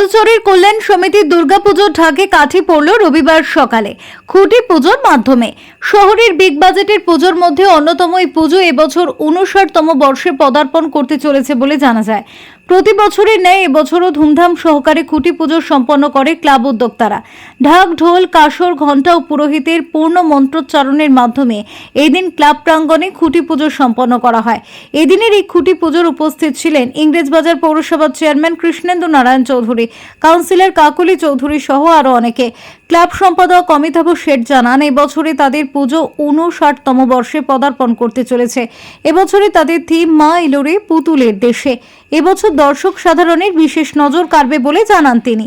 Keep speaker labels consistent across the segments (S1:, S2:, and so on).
S1: বালুচরের কল্যাণ সমিতির দুর্গাপুজোর ঢাকে কাঠি পড়ল রবিবার সকালে। খুঁটি পুজোর মাধ্যমে। শহরের বিগ বাজেটের পুজোর মধ্যে অন্যতম এই পুজো এবছর উনষাটতম বর্ষে পদার্পণ করতে চলেছে বলে জানা যায়। প্রতি বছরের ন্যায় এবছরও ধুমধাম সহকারে খুঁটি পুজো সম্পন্ন করে ক্লাব উদ্যোক্তারা। ঢাক, ঢোল, কাসর, ঘণ্টা ও পুরোহিতের পূর্ণ মন্ত্রোচ্চারণের মাধ্যমে এদিন ক্লাব প্রাঙ্গণে খুঁটি পুজো সম্পন্ন করা হয়। এদিনের এই খুঁটি পুজোর উপস্থিত ছিলেন ইংরেজবাজার পৌরসভার চেয়ারম্যান কৃষ্ণেন্দু নারায়ণ চৌধুরী, কাউন্সিলর কাকুলি চৌধুরী সহ আরও অনেকে। ক্লাব সম্পাদক অমিতাভ শেঠ জানান এবছরে তাদের পুজো উনষাটতম বর্ষে পদার্পণ করতে চলেছে। এবছরে তাদের থিম মা এলোরে পুতুলের দেশে। এবছর দর্শক সাধারণের বিশেষ নজর কাড়বে বলে জানান তিনি।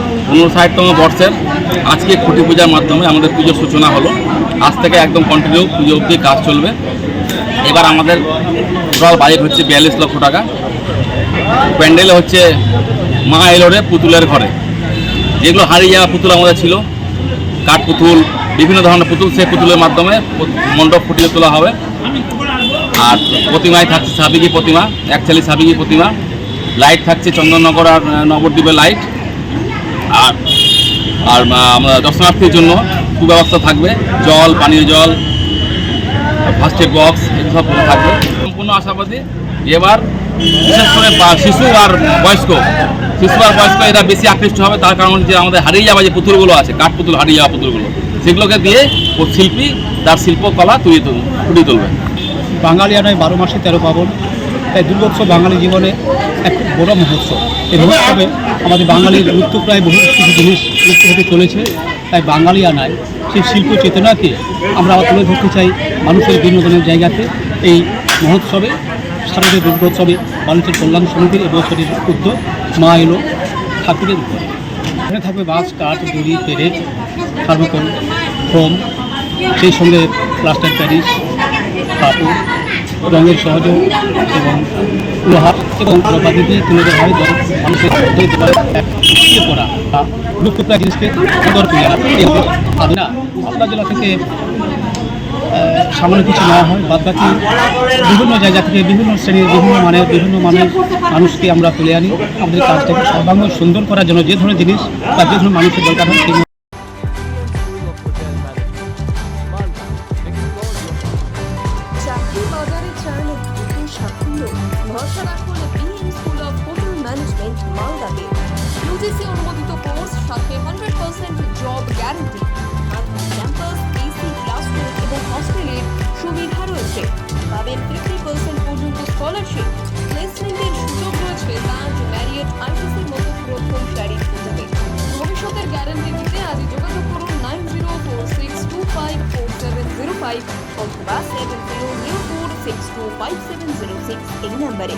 S2: উনষাটতম বর্ষের আজকে খুঁটি পূজার মাধ্যমে আমাদের পুজোর সূচনা হলো। আজ থেকে একদম কন্টিনিউ পুজো অবধি কাজ চলবে। এবার আমাদের টোটাল বাজেট হচ্ছে বিয়াল্লিশ লক্ষ টাকা। প্যান্ডেল হচ্ছে মা এলোরে পুতুলের ঘরে। যেগুলো হারিয়ে যাওয়া পুতুল আমাদের ছিল, কাঠ পুতুল, বিভিন্ন ধরনের পুতুল, সেই পুতুলের মাধ্যমে মণ্ডপ ফুটিয়ে তোলা হবে। আর প্রতিমায় থাকছে সাবিকি প্রতিমা এক একচালি সাবিকি প্রতিমা। লাইট থাকছে চন্দননগর আর নবদ্বীপের লাইট আর আর আমরা দর্শনার্থীর জন্য সুব্যবস্থা থাকবে। জল, পানীয় জল ফার্স্ট এড বক্স এগুলো সব থাকবে। সম্পূর্ণ আশাবাদী এবার বিশেষ করে শিশু আর বয়স্ক, শিশু আর বয়স্ক এরা বেশি আকৃষ্ট হবে, তার কারণ যে আমাদের হারিয়ে যাওয়া যে পুতুলগুলো আছে, কাঠ পুতুল, হারিয়ে যাওয়া পুতুলগুলো, সেগুলোকে দিয়ে ও শিল্পী তার শিল্পকলা তুলে তুল ফুটিয়ে তুলবে।
S3: বাঙালি বাঙালিয়ানায় বারো মাসে তেরো পাবন। তাই দুর্গোৎসব বাঙালি জীবনে এক বড় মহোৎসব। এই মহোৎসবে আমাদের বাঙালির লুপ্তপ্রায় বহু কিছু জিনিস লুপ্ত হতে চলেছে। তাই বাঙালিয়ানায় সেই শিল্প চেতনাকে আমরা আবার তুলে ধরতে চাই মানুষের বিনোদনের জায়গাতে। এই মহোৎসবে শারদীয় দুর্গোৎসবে মানুষের কল্যাণ সমিতির এবছরের উদ্যোগ মা এলো ঠাকুরের উপরে। এখানে থাকবে বাঁশ, কাঠ, দড়ি, পেরেক থার্মোকল ফোম সেই সঙ্গে প্লাস্টার প্যারিস কাপড় রঙের সহযোগ এবং লোহার এবং দিয়ে তুলে ধরা হয় দর- মানুষের পিছিয়ে পড়া বা লুপ্তপ্রায় জিনিসকে সুন্দর তুলে আনা। না, আপনার জেলা থেকে সামান্য কিছু নেওয়া হয়। বাদ বাকি বিভিন্ন জায়গা থেকে বিভিন্ন শ্রেণির বিভিন্ন মানের বিভিন্ন মানের মানুষকে আমরা তুলে আনি। আমাদের কাজটাকে সর্বাঙ্গ সুন্দর করার জন্য যে ধরনের জিনিস বা যে ধরনের মানুষের দরকার হয়
S4: ইউজিসি অনুমোদিত কোর্স, সাথে hundred percent job guarantee campus AC classroom এবং হস্টেলের সুবিধা রয়েছে। পাবেন ফিফটি পার্সেন্ট পর্যন্ত স্কলারশিপ প্লেসমেন্টের সুযোগ রয়েছে লাঞ্চ ম্যারিয়েট আইটিসির মতো প্রথম শারীর হিসেবে ভবিষ্যতের গ্যারান্টি দিতে আজই যোগাযোগ করুন nine zero four six two five four seven zero five অথবা seven zero zero four six two five seven zero six এই নম্বরে